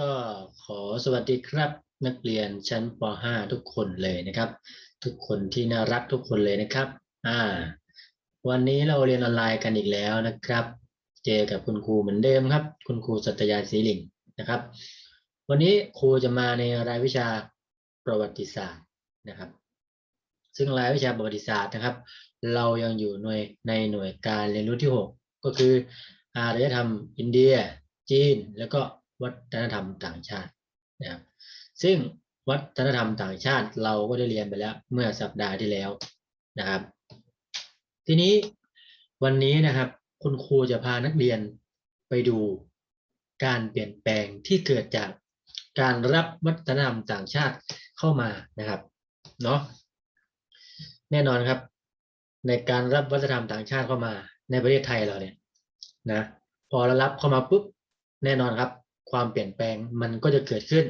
ก็ขอสวัสดีครับ นักเรียนชั้นป .5 ทุกคนเลยนะครับ ทุกคนที่น่ารักทุกคนเลยนะครับ อ่า วันนี้เราเรียนออนไลน์กันอีกแล้วนะครับ เจอกับคุณครูเหมือนเดิมครับ คุณครูสัตยาศรีลิงนะครับ วันนี้ครูจะมาในรายวิชาประวัติศาสตร์นะครับ ซึ่งรายวิชาประวัติศาสตร์นะครับ เรายังอยู่หน่วยในหน่วยการเรียนรู้ที่ 6 ก็คืออารยธรรมอินเดีย จีนแล้วก็ วัฒนธรรมต่างชาตินะครับซึ่งวัฒนธรรมต่างชาติเราก็ได้เรียนไปแล้วเมื่อสัปดาห์ที่แล้วนะครับ ทีนี้วันนี้นะครับ คุณครูจะพานักเรียนไปดูการเปลี่ยนแปลงที่เกิดจากการรับวัฒนธรรมต่างชาติเข้ามานะครับเนาะแน่นอนครับ ในการรับวัฒนธรรมต่างชาติเข้ามาในประเทศไทยเราเนี่ยนะพอเรารับเข้ามาปุ๊บแน่นอนครับ ความเปลี่ยนแปลงมันก็จะเกิดขึ้น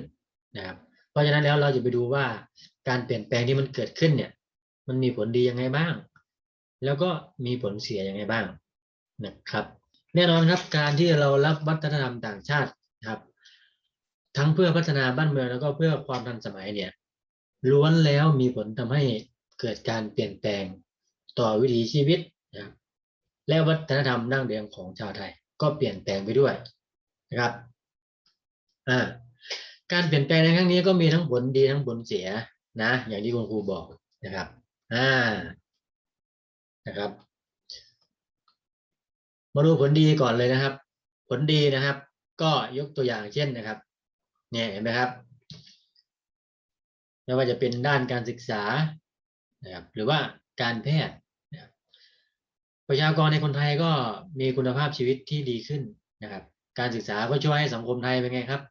นะครับ เพราะฉะนั้นแล้วเราจะไปดูว่าการเปลี่ยนแปลงที่มันเกิดขึ้นเนี่ย มันมีผลดียังไงบ้าง แล้วก็มีผลเสียยังไงบ้างนะครับ แน่นอนครับการที่เรารับวัฒนธรรมต่างชาติครับ ทั้งเพื่อพัฒนาบ้านเมืองแล้วก็เพื่อความทันสมัยเนี่ยล้วนแล้วมีผลทำให้เกิดการเปลี่ยนแปลงต่อวิถีชีวิตนะและวัฒนธรรมดั้งเดิมของชาวไทย ก็เปลี่ยนแปลงไปด้วยนะครับ อ่าการเปลี่ยนแปลงในครั้งนี้ก็มีทั้งผลดีทั้งผลเสียนะ อย่างที่คุณครูบอกนะครับ อ่า นะครับ มาดูผลดีก่อนเลยนะครับ ผลดีนะครับ ก็ยกตัวอย่างเช่นนะครับ เนี่ยเห็นไหมครับ ไม่ว่าจะเป็นด้านการศึกษา นะครับ หรือว่าการแพทย์ประชากรในคนไทยก็มีคุณภาพชีวิตที่ดีขึ้นนะครับ การศึกษาก็ช่วยให้สังคมไทยเป็นไงครับ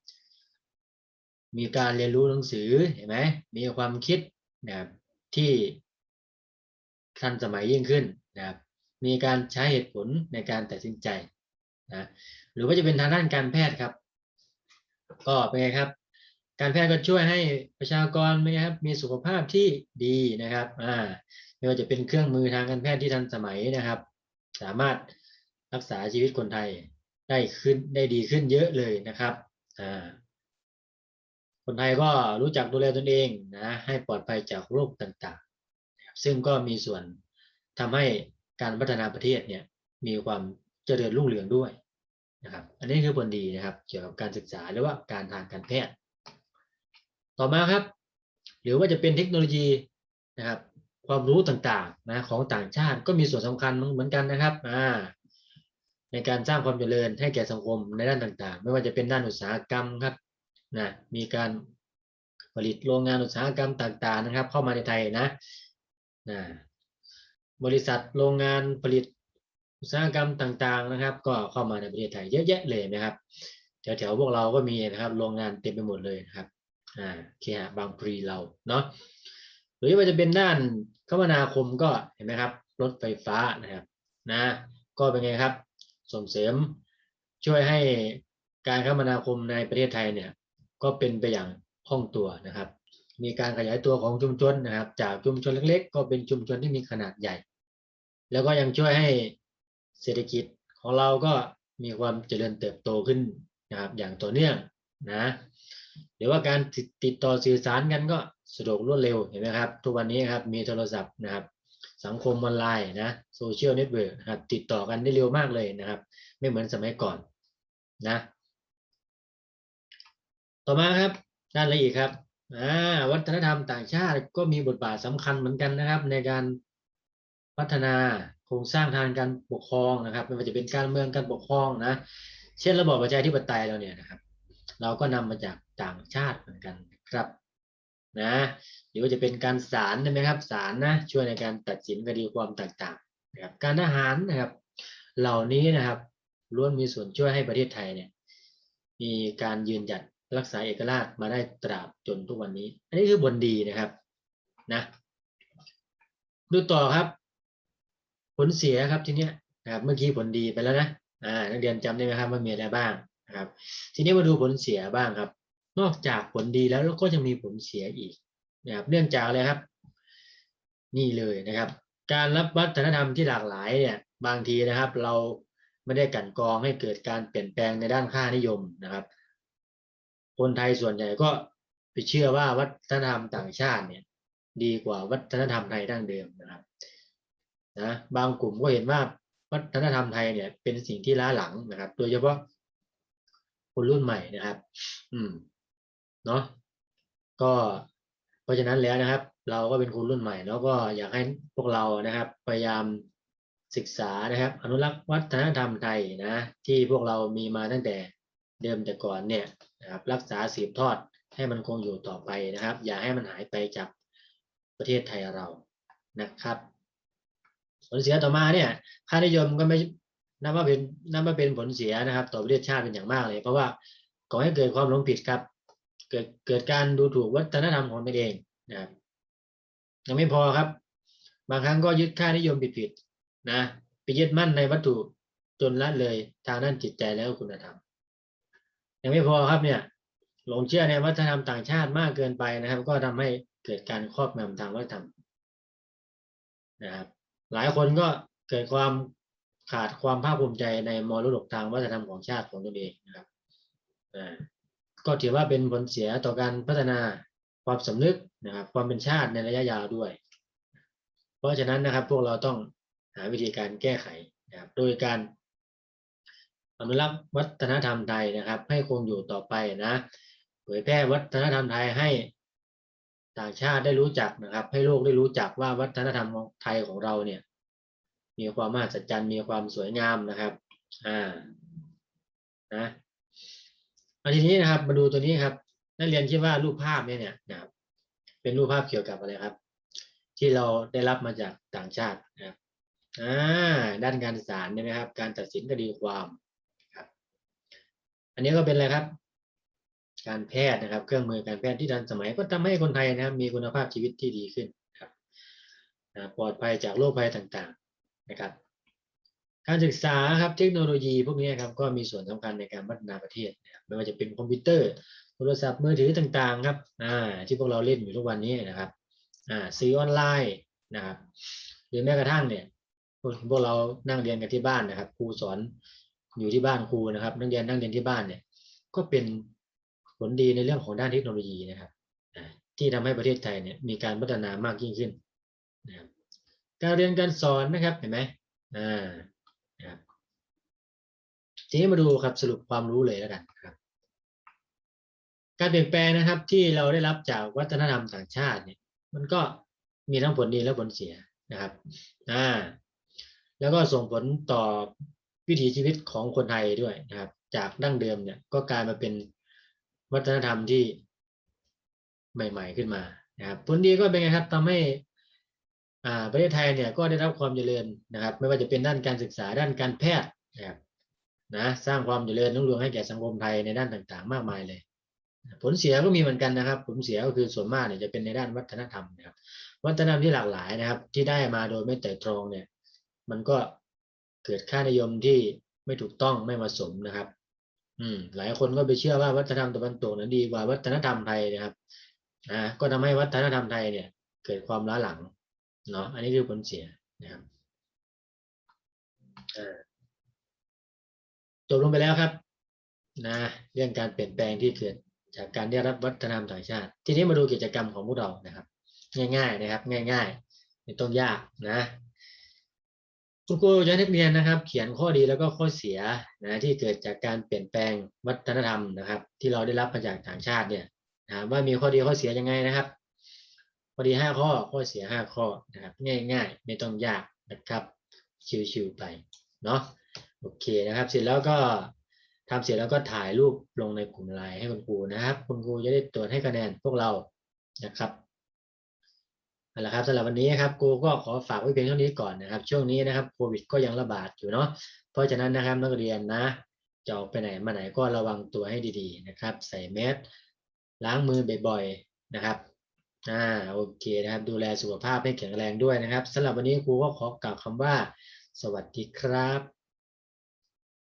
มีการเรียนรู้หนังสือเห็นไหมมีความคิดนะครับที่ทันสมัยยิ่งขึ้นนะครับ มีการใช้เหตุผลในการตัดสินใจนะหรือว่าจะเป็นทางด้านการแพทย์ครับ ก็เป็นไงครับ การแพทย์ก็ช่วยให้ประชากรเป็นไงครับมีสุขภาพที่ดีนะครับอ่าไม่ว่าจะเป็นเครื่องมือทางการแพทย์ที่ทันสมัยนะครับ สามารถรักษาชีวิตคนไทย ได้ขึ้นได้ดีขึ้นเยอะเลยนะครับอ่าคนไทยก็รู้จักดูแลตนเองนะให้ปลอดภัยจากโรคต่างๆ ซึ่งก็มีส่วนทำให้การพัฒนาประเทศเนี่ยมีความเจริญรุ่งเรืองด้วยนะครับ อันนี้คือผลดีนะครับ เกี่ยวกับการศึกษาหรือว่าการทางการแพทย์ ต่อมาครับ หรือว่าจะเป็นเทคโนโลยีนะครับ ความรู้ต่างๆนะของต่างชาติก็มีส่วนสำคัญเหมือนกันนะครับอ่า ในการสร้างความเจริญให้แก่สังคมในด้านต่างๆ ไม่ว่าจะเป็นด้านอุตสาหกรรมครับนะมีการผลิตโรงงานอุตสาหกรรมต่าง ๆ นะครับ เข้ามาในไทยนะนะบริษัทโรงงานผลิตอุตสาหกรรมต่างๆนะครับ ก็เข้ามาในประเทศไทยเยอะแยะเลยนะครับแถวๆพวกเราก็มีนะครับโรงงานเต็มไปหมดเลยนะครับอ่าเคหะบางพลีเราเนาะหรือว่าจะเป็นด้านคมนาคมก็เห็นไหมครับรถไฟฟ้านะครับนะก็เป็นไงครับ ส่งเสริม ช่วยให้การคมนาคมในประเทศไทยเนี่ยก็เป็นไปอย่างคล่องตัวนะครับ มีการขยายตัวของชุมชนนะครับ จากชุมชนเล็ก ๆ ก็เป็นชุมชนที่มีขนาดใหญ่ แล้วก็ยังช่วยให้เศรษฐกิจของเราก็มีความเจริญเติบโตขึ้นนะครับ อย่างต่อเนื่องนะหรือว่าการติดติดต่อสื่อสารกันก็สะดวกรวดเร็วเห็นไหมครับ ทุกวันนี้ครับมีโทรศัพท์นะครับ สังคมออนไลน์นะโซเชียลเน็ตเวิร์กนะครับติดต่อกันได้เร็วมากเลยนะครับ ไม่เหมือนสมัยก่อนนะ ต่อมาครับด้านอะไรอีกครับวัฒนธรรมต่างชาติก็มีบทบาทสำคัญเหมือนกันนะครับ ในการพัฒนาโครงสร้างทางการปกครองนะครับไม่ว่าจะเป็นการเมืองการปกครองนะเช่นระบอบประชาธิปไตยเราเนี่ยนะครับ เราก็นำมาจากต่างชาติเหมือนกันครับ นะหรือว่าจะเป็นการศาลใช่ไหมครับศาลนะช่วยในการตัดสินคดีความต่างๆนะครับการทหารนะครับ เหล่านี้นะครับล้วนมีส่วนช่วยให้ประเทศไทยเนี่ยมีการยืนหยัดรักษาเอกราชมาได้ตราบจนทุกวันนี้ อันนี้คือบนดีนะครับนะดูต่อครับ ผลเสียครับทีเนี้ยนะครับเมื่อกี้ผลดีไปแล้วนะอ่านักเรียนจำได้ไหมครับว่ามีอะไรบ้างนะครับ ทีนี้มาดูผลเสียบ้างครับ นอกจากผลดีแล้วก็ยังมีผลเสียอีกนะครับเนื่องจากอะไรครับ นี่เลยนะครับ การรับวัฒนธรรมที่หลากหลายเนี่ยบางทีนะครับ เราไม่ได้กันกรองให้เกิดการเปลี่ยนแปลงในด้านค่านิยมนะครับ คนไทยส่วนใหญ่ก็ไปเชื่อว่าวัฒนธรรมต่างชาติเนี่ยดีกว่าวัฒนธรรมไทยดั้งเดิมนะครับนะบางกลุ่มก็เห็นว่าวัฒนธรรมไทยเนี่ยเป็นสิ่งที่ล้าหลังนะครับ โดยเฉพาะคนรุ่นใหม่นะครับ อืม เนาะก็เพราะฉะนั้นแล้วนะครับ เราก็เป็นคนรุ่นใหม่แล้วก็อยากให้พวกเรานะครับ พยายามศึกษานะครับ อนุรักษ์วัฒนธรรมไทยนะที่พวกเรามีมาตั้งแต่เดิมแต่ก่อนเนี่ยนะครับรักษาสืบทอดให้มันคงอยู่ต่อไปนะครับ อย่าให้มันหายไปจากประเทศไทยเรานะครับ ผลเสียต่อมาเนี่ยค่านิยมก็ไม่นับว่าเป็นนับว่าเป็นผลเสียนะครับ ต่อประเทศชาติเป็นอย่างมากเลย เพราะว่าก่อให้เกิดความหลงผิดครับ เกิดเกิดการดูถูกวัฒนธรรมของตนเองนะครับยังไม่พอครับ บางครั้งก็ยึดค่านิยมผิดๆนะไปยึดมั่นในวัตถุจนละเลยทางด้านจิตใจและคุณธรรมยังไม่พอครับเนี่ยหลงเชื่อในวัฒนธรรมต่างชาติมากเกินไปนะครับ ก็ทำให้เกิดการครอบงำทางวัฒนธรรมนะครับหลายคนก็เกิดความขาดความภาคภูมิใจในมรดกทางวัฒนธรรมของชาติของตนเองนะครับอ่า ก็ถือว่าเป็นผลเสียต่อการพัฒนาความสำนึกนะครับ ความเป็นชาติในระยะยาวด้วย เพราะฉะนั้นนะครับพวกเราต้องหาวิธีการแก้ไขนะครับโดยการอนุรักษ์วัฒนธรรมไทยนะครับ ให้คงอยู่ต่อไปนะเผยแพร่วัฒนธรรมไทยให้ต่างชาติได้รู้จักนะครับ ให้โลกได้รู้จักว่าวัฒนธรรมไทยของเราเนี่ย มีความมหัศจรรย์มีความสวยงามนะครับ อ่านะ ทีนี้นะครับมาดูตัวนี้ครับ นักเรียนคิดว่ารูปภาพเนี่ยเนี่ยนะครับ เป็นรูปภาพเกี่ยวกับอะไรครับ ที่เราได้รับมาจากต่างชาตินะครับอ่าด้านการศาลเนี่ยนะครับ การตัดสินคดีความครับ อันนี้ก็เป็นอะไรครับ การแพทย์นะครับ เครื่องมือการแพทย์ที่ทันสมัย ก็ทำให้คนไทยนะครับ มีคุณภาพชีวิตที่ดีขึ้นครับนะปลอดภัยจากโรคภัยต่างๆ นะครับ การศึกษาครับเทคโนโลยีพวกนี้ครับก็มีส่วนสำคัญในการพัฒนาประเทศนะครับไม่ว่าจะเป็นคอมพิวเตอร์โทรศัพท์มือถือต่างๆครับอ่าที่พวกเราเล่นอยู่ทุกวันนี้นะครับอ่าซื้อออนไลน์นะครับหรือแม้กระทั่งเนี่ยพวกเรานั่งเรียนกันที่บ้านนะครับครูสอนอยู่ที่บ้านครูนะครับ นักเรียนนั่งเรียนที่บ้านเนี่ยก็เป็นผลดีในเรื่องของด้านเทคโนโลยีนะครับที่ทำให้ประเทศไทยเนี่ยมีการพัฒนามากยิ่งขึ้นนะครับการเรียนการสอนนะครับเห็นไหมอ่า นะครับทีนี้มาดูครับสรุปความรู้เลยแล้วกันครับ การเปลี่ยนแปลงนะครับ ที่เราได้รับจากวัฒนธรรมต่างชาติเนี่ย มันก็มีทั้งผลดีและผลเสียนะครับอ่าแล้วก็ส่งผลต่อวิถีชีวิตของคนไทยด้วยนะครับ จากดั้งเดิมเนี่ยก็กลายมาเป็นวัฒนธรรมที่ใหม่ ๆ ขึ้นมานะครับผลดีก็เป็นไงครับทำให้ ประเทศไทยเนี่ยก็ได้รับความเจริญนะครับ ไม่ว่าจะเป็นด้านการศึกษาด้านการแพทย์นะครับนะสร้างความเจริญรุ่งเรืองให้แก่สังคมไทยในด้านต่างๆ มากมายเลย ผลเสียก็มีเหมือนกันนะครับ ผลเสียก็คือส่วนมากเนี่ยจะเป็นในด้านวัฒนธรรมนะครับ วัฒนธรรมที่หลากหลายนะครับ ที่ได้มาโดยไม่แต่ตรองเนี่ย มันก็เกิดค่านิยมที่ไม่ถูกต้องไม่เหมาะสมนะครับ อืมหลายคนก็ไปเชื่อว่าวัฒนธรรมตะวันตกนั้นดีกว่าวัฒนธรรมไทยนะครับ อ่าก็ทำให้วัฒนธรรมไทยเนี่ย เกิดความล้าหลัง เนาะอันนี้คือผลเสียนะครับจบลงไปแล้วครับนะเรื่องการเปลี่ยนแปลงที่เกิดจากการได้รับวัฒนธรรมต่างชาติ ทีนี้มาดูกิจกรรมของพวกเรานะครับ ง่าย ๆ นะครับ ง่ายๆไม่ต้องยากนะคุณครูจะให้นักเรียนนะครับ เขียนข้อดีแล้วก็ข้อเสียนะที่เกิดจากการเปลี่ยนแปลงวัฒนธรรมนะครับ ที่เราได้รับมาจากต่างชาติเนี่ยนะว่ามีข้อดีข้อเสียยังไงนะครับ ข้อดีห้าข้อข้อเสียห้าข้อนะครับง่าย ๆ ไม่ต้องยากนะครับชิวๆไปเนาะโอเคนะครับ เสร็จแล้วก็ทำเสร็จแล้วก็ถ่ายรูปลงในกลุ่มไลน์ให้คุณครูนะครับ คุณครูจะได้ตรวจให้คะแนนพวกเรานะครับเอาละครับสำหรับวันนี้ครับครูก็ขอฝากไว้เพียงเท่านี้ก่อนนะครับ ช่วงนี้นะครับโควิดก็ยังระบาดอยู่เนาะเพราะฉะนั้นนะครับนักเรียนนะจะออกไปไหนมาไหนก็ระวังตัวให้ดีๆนะครับ ใส่แมสล้างมือบ่อยๆนะครับ อ่าโอเคนะครับ ดูแลสุขภาพให้แข็งแรงด้วยนะครับสำหรับวันนี้ครูก็ขอกล่าวคำว่า สวัสดีครับ